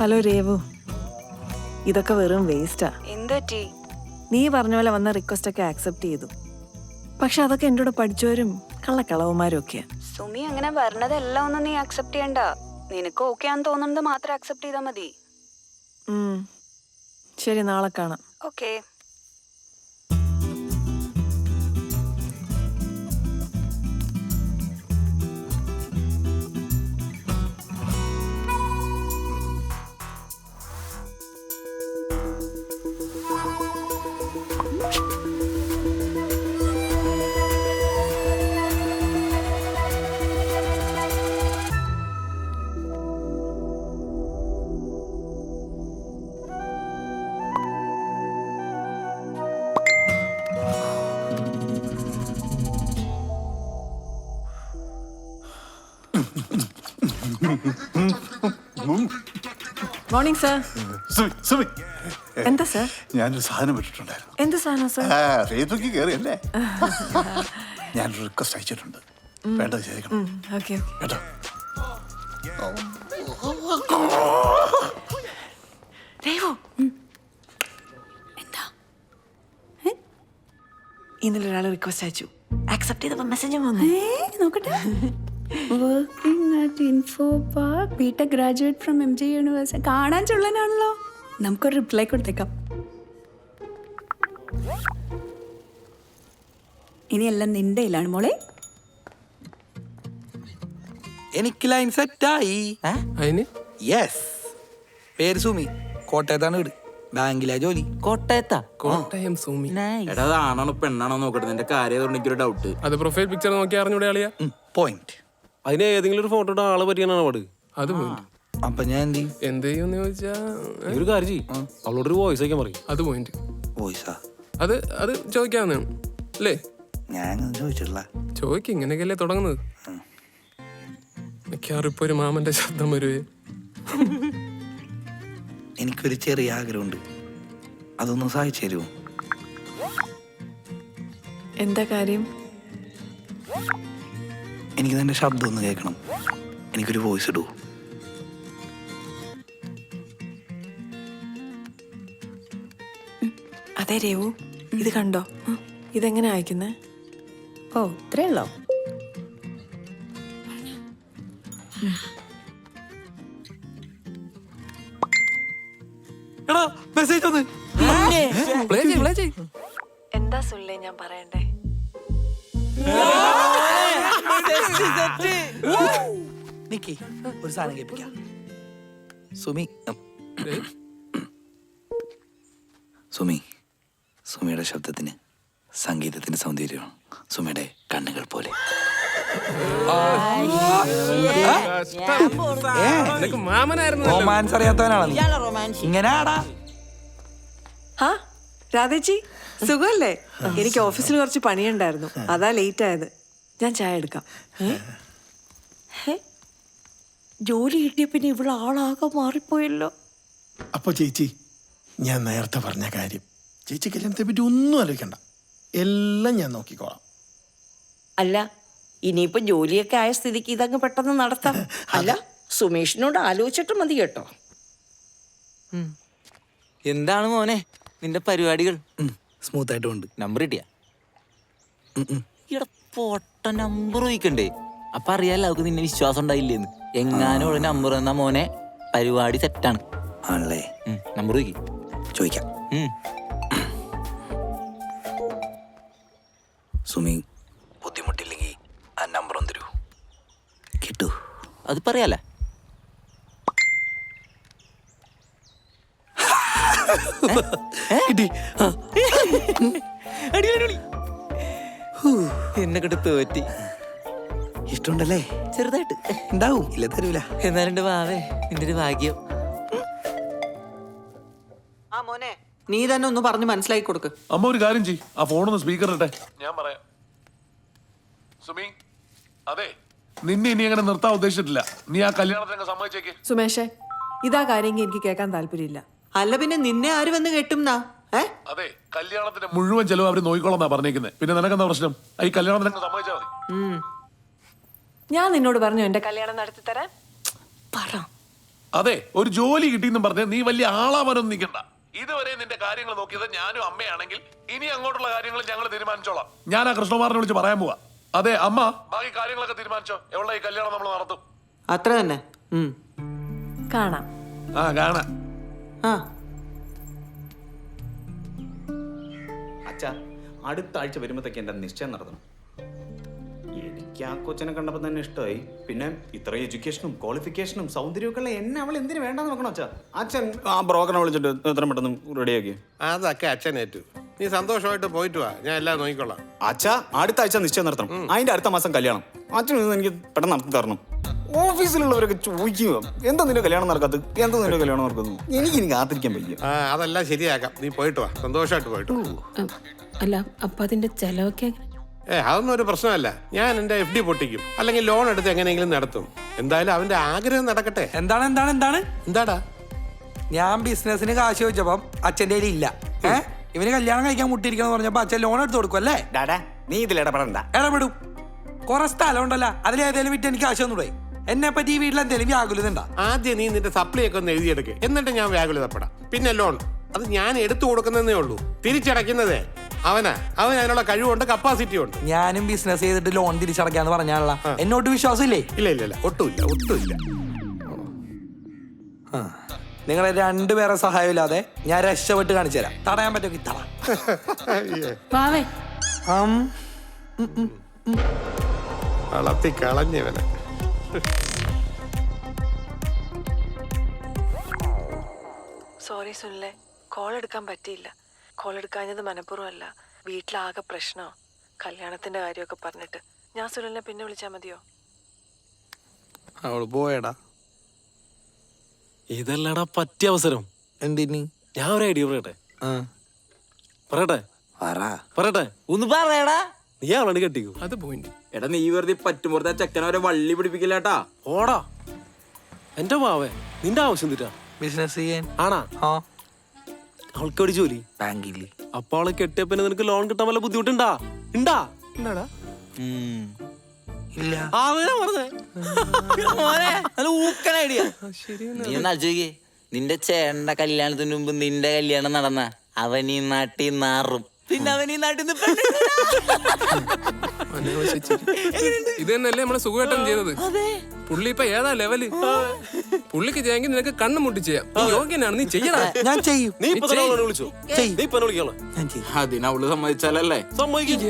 Hello Revu. ഇതൊക്കെ വെറും വേസ്റ്റാ എന്താ പറ്റി? നീ പറഞ്ഞ പോലെ വന്ന റിക്വസ്റ്റ് ഒക്കെ ആക്സെപ്റ്റ് ചെയ്തു. പക്ഷെ അതൊക്കെ എന്റെ കൂടെ പഠിച്ചവരും കള്ളക്കളവന്മാരും ഒക്കെയാ സുമി അങ്ങനെ പറഞ്ഞതെല്ലാം ഒന്നും നീ അക്സെപ്റ്റ് ചെയ്യണ്ട. നിനക്ക് ഓക്കെ ആണെന്ന് തോന്നുന്നത് മാത്രം അക്സെപ്റ്റ് ചെയ്താൽ മതി. ശരി നാളെ കാണാം. Okay morning sir Sumi Sumi. എന്താ സർ ഞാനൊരു സാധനം വിട്ടിട്ടുണ്ടായിരുന്നു എന്ത് സാധനം സർ ആ ഫേസ്ബുക്കിൽ കയറിയല്ലേ ഞാനൊരു റിക്വസ്റ്റ് അയച്ചിട്ടുണ്ട്. വേണ്ടത് ചെയ്തേക്കണം. ഓക്കെ കേട്ടോ? രേവു ഇന്നലെ ഒരാൾ റിക്വസ്റ്റ് അയച്ചു. ആക്സെപ്റ്റ് ചെയ്തപ്പോൾ മെസ്സേജ് വന്നു. നോക്കട്ടെ. Working at info park B tech graduate from M J university കാണാൻ ചുള്ളനാണല്ലോ. നമുക്കൊരു റിപ്ലൈ കൊടുത്തേക്കാം. ഇനിയെല്ലാം നിന്റെ കയ്യിലാണ് മോളെ. എനിക്ക് ലൈൻ സെറ്റായി അതിന് യെസ് പേര് സുമി. കോട്ടയത്താണ് വീട്. ബാങ്കിലെ ജോലി. കോട്ടയത്താ? കോട്ടയം സൂമി. എടാ ആണാണോ പെണ്ണാണോ നോക്കട്ടെ? നിന്റെ കാര്യം എനിക്കൊരു ഡൗട്ട് അത് പ്രൊഫൈൽ പിക്ചർ നോക്കി അറിഞ്ഞൂടെ ആളിയാ പോയിന്റ് അതിന് ഏതെങ്കിലും ഒരു ഫോട്ടോ ആളെ പറ്റിയാണ് പാട്? അത് പോയിന്റ് അപ്പൊ ഞാൻ എന്ത് ചെയ്യും? എന്ത് ചെയ്യുമെന്ന് ചോദിച്ചാ ഒരു കാര്യം ചെയ്യും. അവളോട് ഒരു വോയിസ് അയക്കാൻ പറയും. അത് പോയിന്റ് വോയിസാ അത് അത് ചോദിക്കാവുന്നതാണ് അല്ലേ ഞാൻ ചോദിച്ചിട്ടില്ല. ചോദിക്കും ഇങ്ങനെയൊക്കെയല്ലേ തുടങ്ങുന്നത്? മിക്കവാറും ഇപ്പൊ ഒരു മാമന്റെ ശബ്ദം വരുവേ. എനിക്കൊരു ചെറിയ ആഗ്രഹമുണ്ട്. അതൊന്ന് സഹായിച്ചു തരുമോ എന്താ കാര്യം? എനിക്ക് നിന്റെ ശബ്ദം ഒന്ന് കേൾക്കണം. എനിക്കൊരു വോയിസ് ഇടൂ. അതെ രേവു ഇത് കണ്ടോ. ഇതെങ്ങനെ അയക്കുന്നേ? ഓ ഇത്രേ ഉള്ളോ? എടാ മെസ്സേജ് എന്താ സുല്ലേ ഞാൻ പറയണ്ടേ? നിക്കി ഒരു സാധനം കേൾപ്പിക്കാം. സുമി. സുമി സുമിയുടെ ശബ്ദത്തിന് സംഗീതത്തിന്റെ സൗന്ദര്യം സുമിയുടെ കണ്ണുകൾ പോലെ. റൊമാൻസ് അറിയാത്തവനാണ് ഇങ്ങനെയാടാ രാധേച്ചി സുഖല്ലേ എനിക്ക് ഓഫീസിൽ കുറച്ച് പണിയുണ്ടായിരുന്നു. അതാ ലേറ്റ് ആയത്. ഞാൻ ചായ എടുക്കാം? ജോലി കിട്ടിയ പിന്നെ ഇവിടെ ആളാകെ മാറിപ്പോയല്ലോ. അപ്പോൾ ചേച്ചി ഞാൻ നേരത്തെ പറഞ്ഞ കാര്യം ചേച്ചി കല്യാണത്തെ പറ്റി ഒന്നും ആലോചിക്കണ്ട. എല്ലാം ഞാൻ നോക്കിക്കോളാം. അല്ല ഇനിയിപ്പോ ജോലിയൊക്കെ ആയ സ്ഥിതിക്ക് ഇതങ്ങ് പെട്ടെന്ന് നടത്താം. അല്ല സുമേഷിനോട് ആലോചിച്ചിട്ട് മതി കേട്ടോ. എന്താണ് മോനെ നിന്റെ പരിപാടികൾ? സ്മൂത്ത് ആയിട്ട് ഉണ്ട് നമ്പർ കിട്ടിയ? പൊട്ട നമ്പർ ചോദിക്കണ്ടേ? അപ്പൊ അറിയാലോ അവക്ക് നിന്നെ വിശ്വാസം ഉണ്ടായില്ലേന്ന്. എങ്ങാനും ഉള്ള നമ്പർ തന്ന മോനെ പരിപാടി സെറ്റാണ് ആണല്ലേ? നമ്പർ ചോദിക്കും. ചോദിക്കാം. സുമി ബുദ്ധിമുട്ടില്ലെങ്കിൽ ആ നമ്പർ ഒന്ന് തരൂ. കിട്ടൂ. അത് പറയാലേ. കിട്ടി. ആ. എന്നെ കിട്ട് തോറ്റി. ഇഷ്ടമുണ്ടല്ലേ? ചെറുതായിട്ട്. ഉണ്ടാവും ഇല്ല തരൂല. എന്നാലും വാവേ നിന്റെ ഒരു ഭാഗ്യം. ആ മോനെ നീ തന്നെ ഒന്ന് പറഞ്ഞ് മനസ്സിലാക്കി കൊടുക്ക്. അമ്മ ഒരു കാര്യം ചെയ് ആ ഫോണൊന്ന് സ്പീക്കർ ഇട്ടെ ഞാൻ പറയാം. സുമി അതെ നിന്നെ ഇനി അങ്ങനെ നിർത്താൻ ഉദ്ദേശിച്ചിട്ടില്ല. നീ ആ കല്യാണത്തിന് സമ്മതിച്ചേക്ക്. സുമേഷേ ഇതാ കാര്യമെങ്കിൽ എനിക്ക് കേൾക്കാൻ താല്പര്യമില്ല. അല്ല പിന്നെ നിന്നെ ആര് വന്ന് കേട്ടും അതെ കല്യാണത്തിന്റെ മുഴുവൻ ചെലവ് അവർ നോക്കിക്കോളന്നാ പറഞ്ഞേക്കുന്നത് പിന്നെ നിനക്കെന്താ പ്രശ്നം? ഈ കല്യാണത്തിന് സമ്മതിച്ചാൽ മതി. ഞാൻ നിന്നോട് പറഞ്ഞു എന്റെ കല്യാണം നടത്തി തരാൻ. പറ. അതെ ഒരു ജോലി കിട്ടിയെന്നും പറഞ്ഞ നീ വലിയ ആളാവാനൊന്നും നിൽക്കണ്ട ഇതുവരെ നിന്റെ കാര്യങ്ങൾ നോക്കിയത് ഞാനും അമ്മയാണെങ്കിൽ ഇനി അങ്ങോട്ടുള്ള കാര്യങ്ങൾ ഞങ്ങൾ തീരുമാനിച്ചോളാം. ഞാൻ ആ കൃഷ്ണകുമാറിനെ വിളിച്ച് പറയാൻ പോവാ. അതെ അമ്മ. ബാക്കി കാര്യങ്ങളൊക്കെ തീരുമാനിച്ചോ? എവിടെ ഈ കല്യാണം നമ്മൾ നടത്തും. അത്ര തന്നെ. കാണാം. ആ കാണാ. ആ. അച്ഛാ അടുത്ത ആഴ്ച വരുമ്പോഴത്തേക്ക് എന്റെ നിശ്ചയം നടത്തണം. എനിക്ക് ആ കൊച്ചിനെ കണ്ടപ്പോൾ തന്നെ ഇഷ്ടമായി. പിന്നെ ഇത്രയും എഡ്യൂക്കേഷനും ക്വാളിഫിക്കേഷനും സൗന്ദര്യമൊക്കെ ഉള്ള എന്നെ അവൾ എന്തിനു വേണ്ടെന്ന് നോക്കണം അച്ഛാ? അച്ഛൻ ആ ബ്രോക്കറിനെ വിളിച്ചിട്ട് എത്ര പെട്ടെന്ന് റെഡിയാക്കി? അതൊക്കെ അച്ഛൻ ഏറ്റു. നീ സന്തോഷമായിട്ട് പോയിട്ട് വാ. ഞാൻ എല്ലാം നോക്കിക്കൊള്ളാം അച്ഛാ അടുത്ത ആഴ്ച നിശ്ചയം നടത്തണം. അതിന്റെ അടുത്ത മാസം കല്യാണം. അച്ഛൻ എനിക്ക് പെട്ടെന്ന് നടത്തി തരണം. ഓഫീസിലുള്ളവരൊക്കെ ചോദിക്കുക. എന്താ നിന്റെ കല്യാണം നടക്കാത്ത എന്താ നിന്റെ കല്യാണം നടക്കുന്നു എനിക്ക് ഇനി കാത്തിരിക്കാൻ പറ്റില്ല ആ അതെല്ലാം ശരിയാക്കാം. നീ പോയിട്ട് വാ. സന്തോഷമായിട്ട് പോയിട്ട് വാ. അല്ല അപ്പൊ അതിന്റെ ചെലവൊക്കെ എങ്ങനെ? ഏ അതൊന്നും ഒരു പ്രശ്നമല്ല. ഞാൻ എന്റെ എഫ് ഡി പൊട്ടിക്കും. അല്ലെങ്കിൽ ലോൺ എടുത്ത് എങ്ങനെയെങ്കിലും നടത്തും. എന്തായാലും അവന്റെ ആഗ്രഹം നടക്കട്ടെ. എന്താണ് എന്താണ് എന്താണ്? എന്താടാ? ഞാൻ ബിസിനസിന് കാശ് ചോദിച്ചപ്പം അച്ഛന്റെ കയ്യിൽ ഇല്ല. ഏ? ഇവന് കല്യാണം കഴിക്കാൻ മുട്ടിയിരിക്കണം പറഞ്ഞപ്പോ അച്ഛൻ ലോൺ എടുത്ത് കൊടുക്കും അല്ലേ? ഡാഡാ നീ ഇതിൽ ഇടപെടണ്ട. ഇടപെടും. കുറെ സ്ഥലം ഉണ്ടല്ലോ അതിലേതേലും വിറ്റ് എനിക്ക് കാശ് തന്നൂടെ? എന്നെ പറ്റി ഈ വീട്ടിൽ എന്തെങ്കിലും വ്യാകുലതുണ്ടാ ആദ്യം നീ നിന്റെ സപ്ലൈ ഒക്കെ ഒന്ന് എഴുതിയെടുക്ക്. എന്നിട്ട് ഞാൻ വ്യാകുലതപ്പെടാം. പിന്നെ ലോൺ അത് ഞാൻ എടുത്തു കൊടുക്കുന്നതേ ഉള്ളൂ. തിരിച്ചടയ്ക്കുന്നതേ. അവനാ. അവൻ അതിനുള്ള കഴിവുണ്ട് കപ്പാസിറ്റി ഉണ്ട്. ഞാനും ബിസിനസ് ചെയ്തിട്ട് ലോൺ തിരിച്ചടക്കാന്ന് പറഞ്ഞാണല്ല. എന്നോട്ട് വിശ്വാസമില്ലേ? ഇല്ല ഇല്ല ഇല്ല. ഒട്ടുമില്ല ഒട്ടുമില്ല. നിങ്ങളെ രണ്ടുപേരെ സഹായമില്ലാതെ ഞാൻ രക്ഷപ്പെട്ട് കാണിച്ചു തരാം തടയാൻ പറ്റുമെങ്കിൽ തട വാവേ. അം വളർത്തി കളഞ്ഞവനെ. സോറി സുനിലെ കോൾ എടുക്കാൻ പറ്റിയില്ല. കോൾ എടുക്കാഞ്ഞത് മനഃപൂർവമല്ല. വീട്ടിലാകെ പ്രശ്നമോ കല്യാണത്തിന്റെ കാര്യമൊക്കെ പറഞ്ഞിട്ട്. ഞാൻ സുനിലിനെ പിന്നെ വിളിച്ചാൽ മതിയോ? അവൾ പോയടാ. ഇതല്ലടാ പറ്റിയ അവസരം. എന്തിന്? ഞാൻ ഒരു ഐഡിയ പറയട്ടെ? ആ. പറയട്ടെ? പറയട്ടെ? ഒന്ന് പറയടാ. നീ അവളാണ് കെട്ടിക്കൂ? അത് പോയിന്റ് എടാ നീ വെറുതെ പറ്റുമ്പോഴത്തെ ചെക്കനെ ഒരു വള്ളി പിടിപ്പിക്കില്ലാട്ടാ ഓടാ എന്റെ മാവേ നിന്റെ ആവശ്യം തീറ്റാ ബിസിനസ് ചെയ്യാൻ. ആണാ? ആ. അവൾക്ക് ഒരു ജോലി. ബാങ്കിൽ അപ്പൊ അവളെ കെട്ടിയ പിന്നെ നിനക്ക് ലോൺ കിട്ടാൻ വല്ല ബുദ്ധിമുട്ടുണ്ടാ? ഉണ്ടാ എന്താടാ ഇല്ല. അവനാ പറഞ്ഞേ. മോനെ, നല്ല ഊക്കൻ ഐഡിയ. നീ ഒന്ന് ആലോചിക്കേ. നിന്റെ ചേട്ടന്റെ കല്യാണത്തിന് മുമ്പ് നിന്റെ കല്യാണം നടന്ന അവൻ ഈ നാട്ടിൽ നാറും. പിന്നെ അവൻ ഈ നാട്ടിൽ നിന്ന് ഇത് തന്നെയല്ലേ നമ്മളെ സുഖമായിട്ടും ചെയ്തത് പുള്ളി ഇപ്പൊ ഏതാ ലെവൽ? പുള്ളിക്ക് ചെയ്യാമെങ്കിൽ നിനക്ക് കണ്ണു മുട്ടി ചെയ്യാം. നീ യോഗ്യനാണ് നീ ചെയ്യടാ. ഞാൻ ചെയ്യും. നീ ഇപ്പൊ തന്നെ അവളെ വിളിച്ചോ? നീ ഇപ്പൊ തന്നെ വിളിക്കാളെ ഞാൻ ചെയ്യും. അതിന് അവൾ സമ്മതിച്ചാലല്ലേ? സമ്മതിക്കും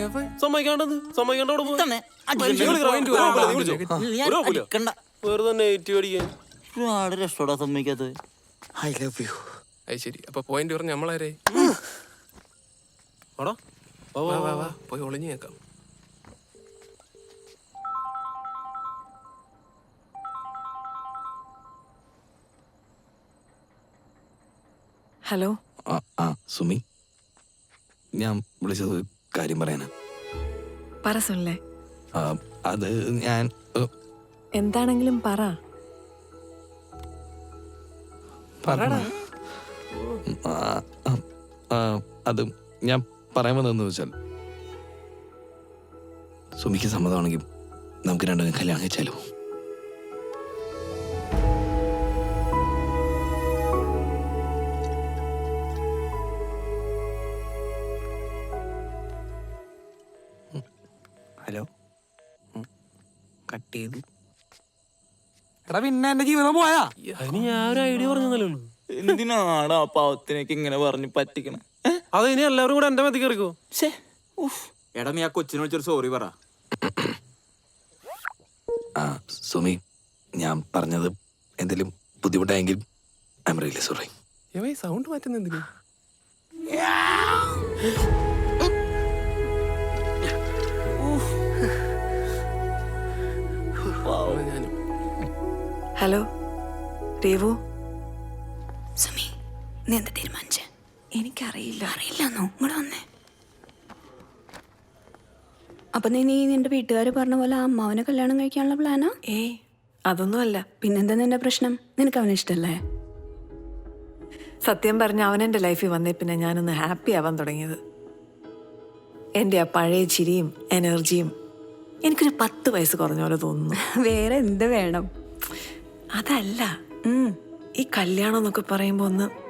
സമ്മതിക്കാണ്ടത് സമ്മതിക്കാണ്ടോട് പോ. തന്നെ. നീ വിളിക്കടാ. point ഒരു നീ വിളിച്ചോ. ഞാൻ ഒരു കുഴപ്പമില്ല. അടിക്കണ്ട. വെറുതെ നെറ്റ് അടിക്കാൻ. ഒരുപാട് രക്ഷോടാ സമ്മതിക്കാത്തത്. I love you. അത് ശരി. അപ്പൊ പോയിന്റ് പറഞ്ഞ നമ്മളാരേ? വാടാ. വാ, വാ, വാ പോയി ഒളിഞ്ഞു കേക്കാം ഹലോ. ആ ആ സുമി. ഞാൻ വിളിച്ചത് ഒരു കാര്യം പറയാനാ. പറ സുനിലെ. ആ, അത് ഞാൻ ഏ, എന്താണെങ്കിലും പറ. പറടാ. ആ, ആ, ആ, അത് ഞാൻ പറയാൻ വന്നതെന്ന് വെച്ചാൽ സുമിക്ക് സമ്മതമാണെങ്കിൽ നമുക്ക് രണ്ടും കല്യാണം കഴിച്ചാലോ? ഹലോ. കട്ട് ചെയ്തു. എടാ പിന്നെ എന്റെ ജീവിതം പോയാ? അതിന് ഞാൻ ഒരു ഐഡിയ പറഞ്ഞു ഉള്ളൂ. എന്തിനാണ് ആ പാവത്തിനൊക്കെ ഇങ്ങനെ പറഞ്ഞ് പറ്റിക്കണേ? അത് ഇനി എല്ലാവരും കൂടെ എന്റെ മതി കയറിക്കോ. എടാ നീ ആ കൊച്ചിനെ വിളിച്ചൊരു സോറി പറ. ആ സുമി ഞാൻ പറഞ്ഞത് എന്തെങ്കിലും ബുദ്ധിമുട്ടായെങ്കിൽ I'm really sorry sound മാറ്റുന്ന എന്തിനു? ഹലോ രേവു? സുമി നീ എന്താ തീരുമാനിച്ചേ? എനിക്കറിയില്ല. അറിയില്ലെന്നോ? ഇങ്ങോട്ട് വന്നേ. അപ്പൊ നീ നീ നിന്റെ വീട്ടുകാർ പറഞ്ഞ പോലെ ആ അമ്മാവനെ കല്യാണം കഴിക്കാനുള്ള പ്ലാനാ ഏയ് അതൊന്നുമല്ല. പിന്നെന്താ നിന്റെ പ്രശ്നം? നിനക്ക് അവനെ ഇഷ്ടല്ലേ? സത്യം പറഞ്ഞ അവൻ എന്റെ ലൈഫിൽ വന്നേ പിന്നെ ഞാനൊന്ന് ഹാപ്പി ആവാൻ തുടങ്ങിയത്. എന്റെ ആ പഴയ ചിരിയും എനർജിയും എനിക്കൊരു പത്ത് വയസ്സ് കുറഞ്ഞ പോലെ തോന്നുന്നു. വേറെ എന്ത് വേണം? അതല്ല. ഉം, ഈ കല്യാണം എന്നൊക്കെ പറയുമ്പോ ഒന്ന്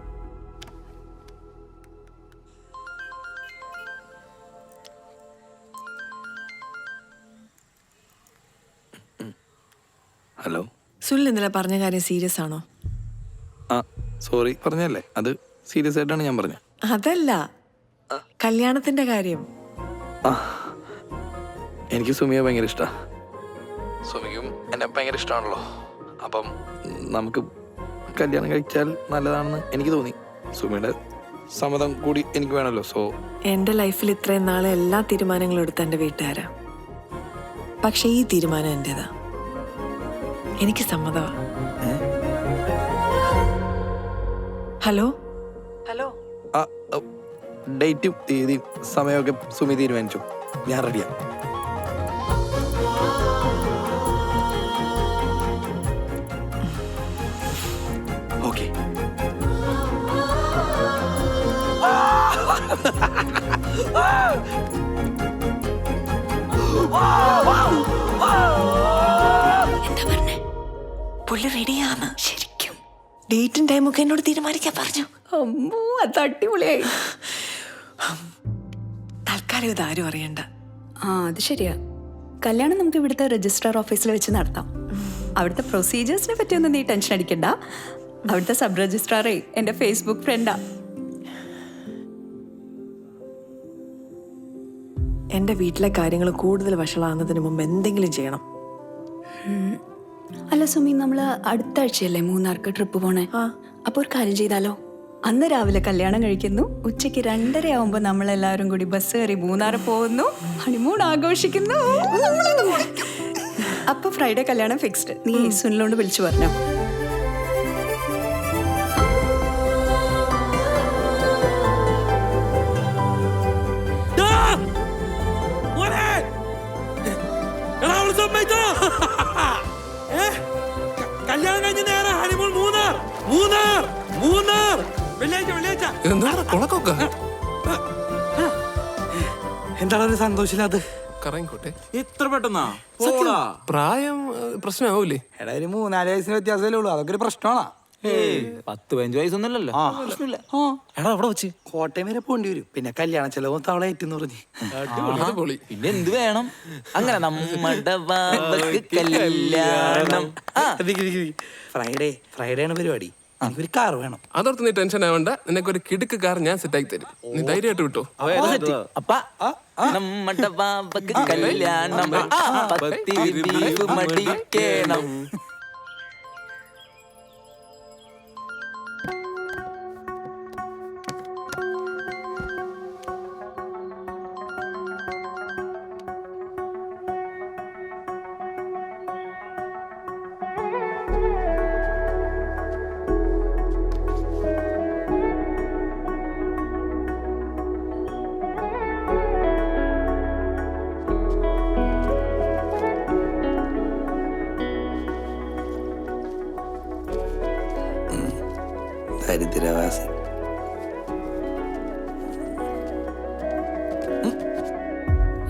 സുനിൽ ഇന്നലെ പറഞ്ഞ കാര്യം സീരിയസ് ആണോ? ആ സോറി പറഞ്ഞല്ലേ അത് സീരിയസ് ആയിട്ടാണ് ഞാൻ പറഞ്ഞത്. അതല്ല. കല്യാണത്തിന്റെ കാര്യം. ആ എനിക്ക് സുമിയെ ഭയങ്കര ഇഷ്ടാ. സുമിക്കും എന്നെ ഭയങ്കര ഇഷ്ടമാണല്ലോ അപ്പം നമുക്ക് കല്യാണം കഴിച്ചാൽ നല്ലതാണെന്ന് എനിക്ക് തോന്നി. സുമിയുടെ സമ്മതം കൂടി എനിക്ക് വേണമല്ലോ സോ എന്റെ ലൈഫിൽ ഇത്രയും നാളെ എല്ലാ തീരുമാനങ്ങളും എടുത്ത എന്റെ വീട്ടുകാരാ. പക്ഷെ ഈ തീരുമാനം എന്റേതാ? എനിക്ക് സമ്മതമാ. ഹലോ? ഹലോ? ഡേറ്റും തീയതിയും സമയമൊക്കെ സുമി തീരുമാനിച്ചു. ഞാൻ റെഡിയാണ് പുള്ളി റെഡിയാണ് ശരിക്കും. ഡേറ്റും ടൈമൊക്കെ ഒക്കെ എന്നോട് തീരുമാനിക്കാൻ പറഞ്ഞു. അമ്മോ അത് അടിപൊളിയായി. തൽക്കാലം ഇത് ആരും അറിയണ്ട. ആ അത് ശരിയാ. കല്യാണം നമുക്ക് ഇവിടുത്തെ രജിസ്ട്രാർ ഓഫീസിൽ വെച്ച് നടത്താം. അവിടുത്തെ പ്രൊസീജിയേഴ്സിനെ പറ്റിയൊന്നും നീ ടെൻഷൻ അടിക്കണ്ട. അവിടുത്തെ സബ് രജിസ്ട്രാറേ എന്റെ ഫേസ്ബുക്ക് ഫ്രണ്ടാ എന്റെ വീട്ടിലെ കാര്യങ്ങൾ കൂടുതൽ വഷളാകുന്നതിന് മുമ്പ് എന്തെങ്കിലും ചെയ്യണം. അല്ല സുമി നമ്മൾ അടുത്ത ആഴ്ചയല്ലേ മൂന്നാർക്ക് ട്രിപ്പ് പോണേ? അപ്പൊ ഒരു കാര്യം ചെയ്താലോ? അന്ന് രാവിലെ കല്യാണം കഴിക്കുന്നു. ഉച്ചയ്ക്ക് രണ്ടര ആവുമ്പോ നമ്മൾ എല്ലാവരും കൂടി ബസ് കയറി മൂന്നാർ പോകുന്നു. ഹണിമൂൺ ആഘോഷിക്കുന്നു. അപ്പൊ ഫ്രൈഡേ കല്യാണം ഫിക്സ്ഡ് നീ സുനിലോണ്ട് വിളിച്ചു പറഞ്ഞോ? എന്താണ് കുളക്കൊക്കെ എന്താണ് ഒരു സന്തോഷമില്ലാത് കറങ്ങിക്കോട്ടെ. ഇത്ര പെട്ടെന്നാ? പ്രായം ഏഹ്, പ്രശ്നമാവൂലേ? എടാ ഒരു മൂന്നാൽ വയസ്സിന് വ്യത്യാസമല്ലേ ഉള്ളൂ. അതൊക്കെ ഒരു പ്രശ്നമാണോ. പത്ത് പതിനഞ്ച് വയസ്സൊന്നുമല്ലല്ലോ. പ്രശ്നമില്ല. എടാ അവിടെ വെച്ച്. കോട്ടയം വരെ പോണ്ടി വരും. പിന്നെ കല്യാണ ചെലവും തവള ഏറ്റെന്ന് പറഞ്ഞു. പിന്നെ എന്ത് വേണം? അങ്ങനെ നമ്മുടെ കല്യാണം. ഫ്രൈഡേ ഫ്രൈഡേ ആണ് പരിപാടി. എനിക്കൊരു കാർ വേണം. അതോർത്ത് നീ ടെൻഷൻ ആവണ്ട. നിനക്കൊരു കിടുക്ക് കാർ ഞാൻ സെറ്റ് സെറ്റാക്കി തരും. നീ ധൈര്യമായിട്ട് വിട്ടോ. അപ്പ നമ്മുടെ ബാബക്ക് കല്യാണം. പത്തിരി മടിക്കണം. ദരിദ്രവാസി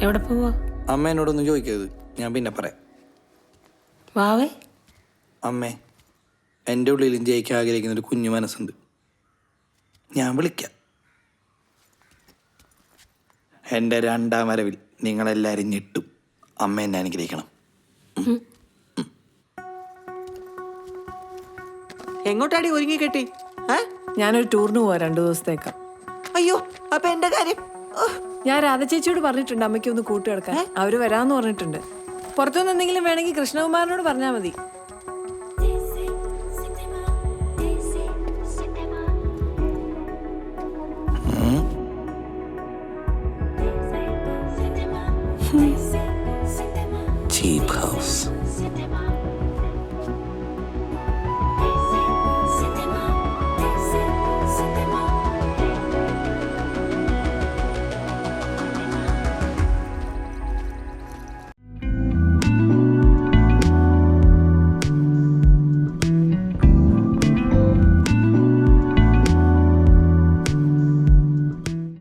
എവിടെ പോവാ? അമ്മ എന്നോടൊന്നും ചോദിക്കരുത്. ഞാൻ പിന്നെ പറയാം. വാവേ? അമ്മേ എന്റെ ഉള്ളിലും ജയിക്കാൻ ആഗ്രഹിക്കുന്ന ഒരു കുഞ്ഞു മനസ്സുണ്ട്. ഞാൻ വിളിക്കാം. എന്റെ രണ്ടാം വരവിൽ നിങ്ങളെല്ലാവരും ഞെട്ടും. അമ്മ എന്നെ അനുഗ്രഹിക്കണം. എങ്ങോട്ടാടി ഒരുങ്ങി കെട്ടി? ഏ? ഞാനൊരു ടൂറിന് പോവാ രണ്ടു ദിവസത്തേക്ക്. അയ്യോ അപ്പൊ എന്റെ കാര്യം? ഓ, ഞാൻ രാധ ചേച്ചിയോട് പറഞ്ഞിട്ടുണ്ട് അമ്മയ്ക്ക് ഒന്ന് കൂട്ടുകിടക്കാൻ അവർ വരാന്ന് പറഞ്ഞിട്ടുണ്ട്. പുറത്തുനിന്ന് എന്തെങ്കിലും വേണമെങ്കിൽ കൃഷ്ണകുമാറിനോട് പറഞ്ഞാൽ മതി. ഹൗസ്